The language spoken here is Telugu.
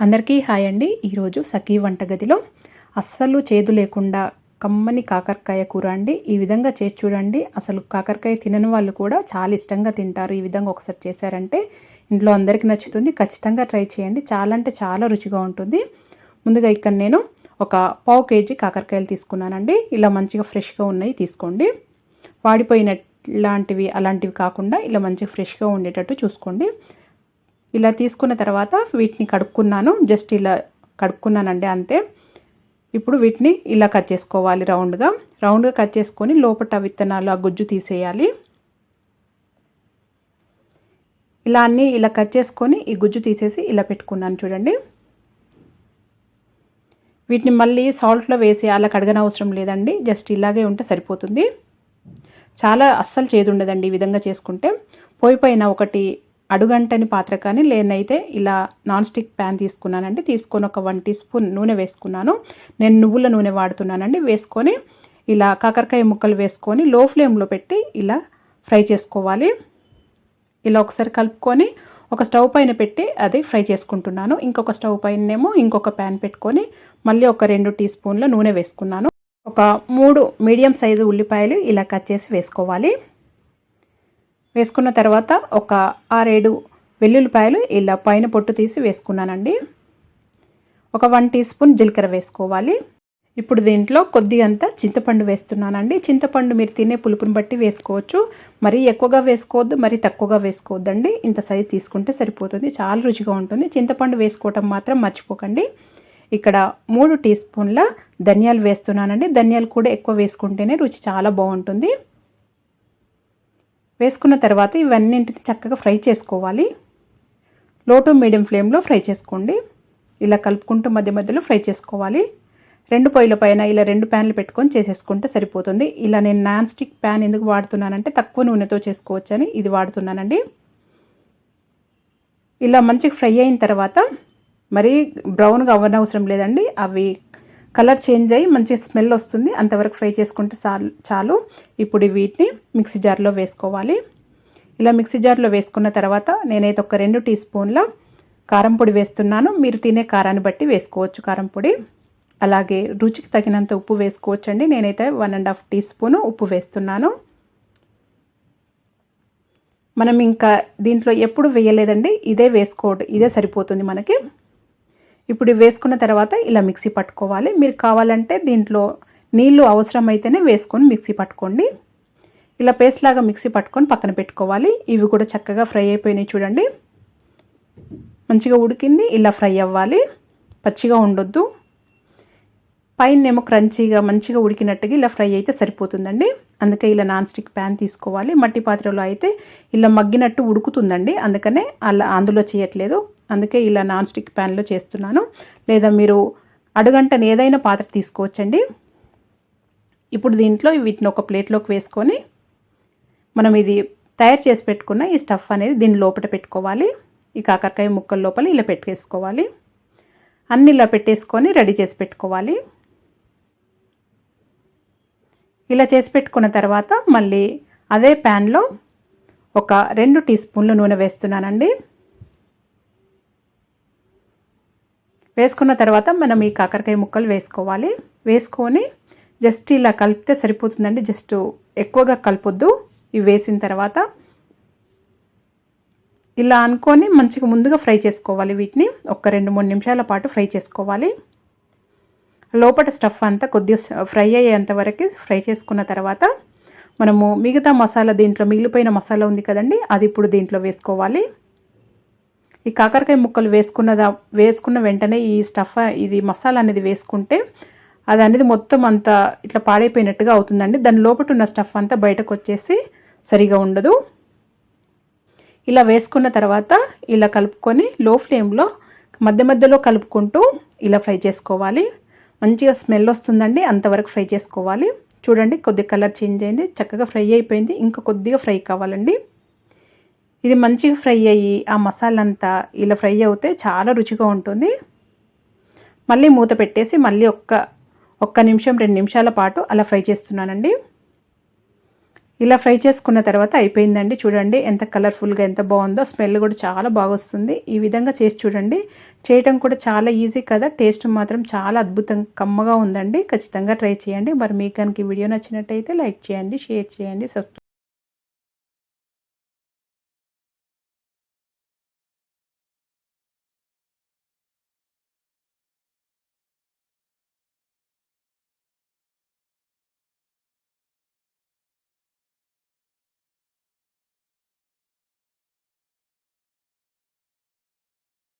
అందరికీ హాయ్ అండి. ఈరోజు సఖీ వంటగదిలో అస్సలు చేదు లేకుండా కమ్మని కాకరకాయ కూర అండి. ఈ విధంగా చేసి చూడండి. అసలు కాకరకాయ తినని వాళ్ళు కూడా చాలా ఇష్టంగా తింటారు. ఈ విధంగా ఒకసారి చేశారంటే ఇంట్లో అందరికీ నచ్చుతుంది. ఖచ్చితంగా ట్రై చేయండి. చాలా అంటే చాలా రుచిగా ఉంటుంది. ముందుగా ఇక్కడ నేను ఒక పావు కేజీ కాకరకాయలు తీసుకున్నానండి. ఇలా మంచిగా ఫ్రెష్గా ఉన్నాయి తీసుకోండి. వాడిపోయిన లాంటివి అలాంటివి కాకుండా ఇలా మంచిగా ఫ్రెష్గా ఉండేటట్టు చూసుకోండి. ఇలా తీసుకున్న తర్వాత వీటిని కడుక్కున్నాను. జస్ట్ ఇలా కడుక్కున్నానండి అంతే. ఇప్పుడు వీటిని ఇలా కట్ చేసుకోవాలి రౌండ్గా. రౌండ్గా కట్ చేసుకొని లోపల విత్తనాలు ఆ గుజ్జు తీసేయాలి. ఇలా అన్నీ ఇలా కట్ చేసుకొని ఈ గుజ్జు తీసేసి ఇలా పెట్టుకున్నాను చూడండి. వీటిని మళ్ళీ సాల్ట్లో వేసి అలా కడగనవసరం లేదండి. జస్ట్ ఇలాగే ఉంటే సరిపోతుంది. చాలా అస్సలు చేదు ఉండదండి ఈ విధంగా చేసుకుంటే. పోయి పైన ఒకటి అడుగంటని పాత్ర కానీ లేనైతే ఇలా నాన్ స్టిక్ ప్యాన్ తీసుకున్నానండి. తీసుకొని ఒక వన్ టీ స్పూన్ నూనె వేసుకున్నాను. నేను నువ్వుల నూనె వాడుతున్నానండి. వేసుకొని ఇలా కాకరకాయ ముక్కలు వేసుకొని లో ఫ్లేమ్లో పెట్టి ఇలా ఫ్రై చేసుకోవాలి. ఇలా ఒకసారి కలుపుకొని ఒక స్టవ్ పైన పెట్టి అది ఫ్రై చేసుకుంటున్నాను. ఇంకొక స్టవ్ పైనేమో ఇంకొక ప్యాన్ పెట్టుకొని మళ్ళీ ఒక రెండు టీ స్పూన్ల నూనె వేసుకున్నాను. ఒక మూడు మీడియం సైజు ఉల్లిపాయలు ఇలా కట్ చేసి వేసుకోవాలి. వేసుకున్న తర్వాత ఒక ఆరేడు వెల్లుల్లిపాయలు ఇలా పైన పొట్టు తీసి వేసుకున్నానండి. ఒక వన్ టీ స్పూన్ జీలకర్ర వేసుకోవాలి. ఇప్పుడు దీంట్లో కొద్దిగంత చింతపండు వేస్తున్నానండి. చింతపండు మీరు తినే పులుపుని బట్టి వేసుకోవచ్చు. మరీ ఎక్కువగా వేసుకోవద్దు మరీ తక్కువగా వేసుకోవద్దండి. ఇంత సైజు తీసుకుంటే సరిపోతుంది. చాలా రుచిగా ఉంటుంది. చింతపండు వేసుకోవటం మాత్రం మర్చిపోకండి. ఇక్కడ మూడు టీ స్పూన్ల ధనియాలు వేస్తున్నానండి. ధనియాలు కూడా ఎక్కువ వేసుకుంటేనే రుచి చాలా బాగుంటుంది. వేసుకున్న తర్వాత ఇవన్నింటిని చక్కగా ఫ్రై చేసుకోవాలి. లో టు మీడియం ఫ్లేమ్లో ఫ్రై చేసుకోండి. ఇలా కలుపుకుంటూ మధ్య మధ్యలో ఫ్రై చేసుకోవాలి. రెండు పొయ్యిల పైన ఇలా రెండు ప్యాన్లు పెట్టుకొని చేసేసుకుంటే సరిపోతుంది. ఇలా నేను నాన్ స్టిక్ ప్యాన్ ఎందుకు వాడుతున్నానంటే తక్కువ నూనెతో చేసుకోవచ్చని ఇది వాడుతున్నానండి. ఇలా మంచిగా ఫ్రై అయిన తర్వాత మరీ బ్రౌన్గా అవ్వనవసరం లేదండి. అవి కలర్ చేంజ్ అయ్యి మంచి స్మెల్ వస్తుంది. అంతవరకు ఫ్రై చేసుకుంటే చాలు చాలు. ఇప్పుడు వీటిని మిక్సీ జార్లో వేసుకోవాలి. ఇలా మిక్సీ జార్లో వేసుకున్న తర్వాత నేనైతే ఒక రెండు టీ స్పూన్ల కారం పొడి వేస్తున్నాను. మీరు తినే కారాన్ని బట్టి వేసుకోవచ్చు కారం పొడి. అలాగే రుచికి తగినంత ఉప్పు వేసుకోవచ్చు అండి నేనైతే one and half teaspoon ఉప్పు వేస్తున్నాను. మనం ఇంకా దీంట్లో ఎప్పుడు వేయలేదండి. ఇదే వేసుకోవడం ఇదే సరిపోతుంది మనకి. ఇప్పుడు వేసుకున్న తర్వాత ఇలా మిక్సీ పట్టుకోవాలి. మీరు కావాలంటే దీంట్లో నీళ్ళు అవసరమైతేనే వేసుకొని మిక్సీ పట్టుకోండి. ఇలా పేస్ట్ లాగా మిక్సీ పట్టుకొని పక్కన పెట్టుకోవాలి. ఇవి కూడా చక్కగా ఫ్రై అయిపోయినాయి చూడండి. మంచిగా ఉడికింది. ఇలా ఫ్రై అవ్వాలి. పచ్చిగా ఉండొద్దు. పైన ఏమో క్రంచీగా మంచిగా ఉడికినట్టుగా ఇలా ఫ్రై అయితే సరిపోతుందండి. అందుకే ఇలా నాన్ స్టిక్ ప్యాన్ తీసుకోవాలి. మట్టి పాత్రలో అయితే ఇలా మగ్గినట్టు ఉడుకుతుందండి. అందుకనే అలా అందులో చేయట్లేదు. అందుకే ఇలా నాన్ స్టిక్ ప్యాన్లో చేస్తున్నాను. లేదా మీరు అడుగంటని ఏదైనా పాత్ర తీసుకోవచ్చండి. ఇప్పుడు దీంట్లో వీటిని ఒక ప్లేట్లోకి వేసుకొని మనం ఇది తయారు చేసి పెట్టుకున్న ఈ స్టఫ్ అనేది దీని లోపల పెట్టుకోవాలి. ఈ కాకరకాయ ముక్కల లోపల ఇలా పెట్టేసుకోవాలి. అన్ని ఇలా పెట్టేసుకొని రెడీ చేసి పెట్టుకోవాలి. ఇలా చేసి పెట్టుకున్న తర్వాత మళ్ళీ అదే ప్యాన్లో ఒక రెండు టీ స్పూన్లు నూనె వేస్తున్నానండి. వేసుకున్న తర్వాత మనం ఈ కాకరకాయ ముక్కలు వేసుకోవాలి. వేసుకొని జస్ట్ ఇలా కలిపితే సరిపోతుందండి. జస్ట్ ఎక్కువగా కలపొద్దు. ఇవి వేసిన తర్వాత ఇలా అనుకొని మంచిగా ముందుగా ఫ్రై చేసుకోవాలి వీటిని. ఒక రెండు మూడు నిమిషాల పాటు ఫ్రై చేసుకోవాలి. లోపల స్టఫ్ అంతా కొద్దిగా ఫ్రై అయ్యేంత వరకు ఫ్రై చేసుకున్న తర్వాత మనము మిగతా మసాలా దీంట్లో మిగిలిపోయిన మసాలా ఉంది కదండి అది ఇప్పుడు దీంట్లో వేసుకోవాలి. ఈ కాకరకాయ ముక్కలు వేసుకున్నదా వేసుకున్న వెంటనే ఈ స్టఫ్ ఇది మసాలా అనేది వేసుకుంటే అది అనేది మొత్తం అంతా ఇట్లా పాడైపోయినట్టుగా అవుతుందండి. దాని లోపల ఉన్న స్టఫ్ అంతా బయటకు వచ్చేసి సరిగా ఉండదు. ఇలా వేసుకున్న తర్వాత ఇలా కలుపుకొని లో ఫ్లేమ్లో మధ్య మధ్యలో కలుపుకుంటూ ఇలా ఫ్రై చేసుకోవాలి. మంచిగా స్మెల్ వస్తుందండి అంతవరకు ఫ్రై చేసుకోవాలి. చూడండి కొద్దిగా కలర్ చేంజ్ అయింది చక్కగా ఫ్రై అయిపోయింది. ఇంకా కొద్దిగా ఫ్రై కావాలండి. ఇది మంచిగా ఫ్రై అయ్యి ఆ మసాలా అంతా ఇలా ఫ్రై అవుతే చాలా రుచిగా ఉంటుంది. మళ్ళీ మూత పెట్టేసి మళ్ళీ ఒక్క ఒక్క నిమిషం రెండు నిమిషాల పాటు అలా ఫ్రై చేస్తున్నానండి. ఇలా ఫ్రై చేసుకున్న తర్వాత అయిపోయిందండి. చూడండి ఎంత కలర్ఫుల్గా ఎంత బాగుందో. స్మెల్ కూడా చాలా బాగొస్తుంది ఈ విధంగా చేసి చూడండి. చేయటం కూడా చాలా ఈజీ కదా. టేస్ట్ మాత్రం చాలా అద్భుతం కమ్మగా ఉందండి. ఖచ్చితంగా ట్రై చేయండి. మరి మీకు కనుక వీడియో నచ్చినట్టయితే లైక్ చేయండి షేర్ చేయండి సబ్స్క్రైబ్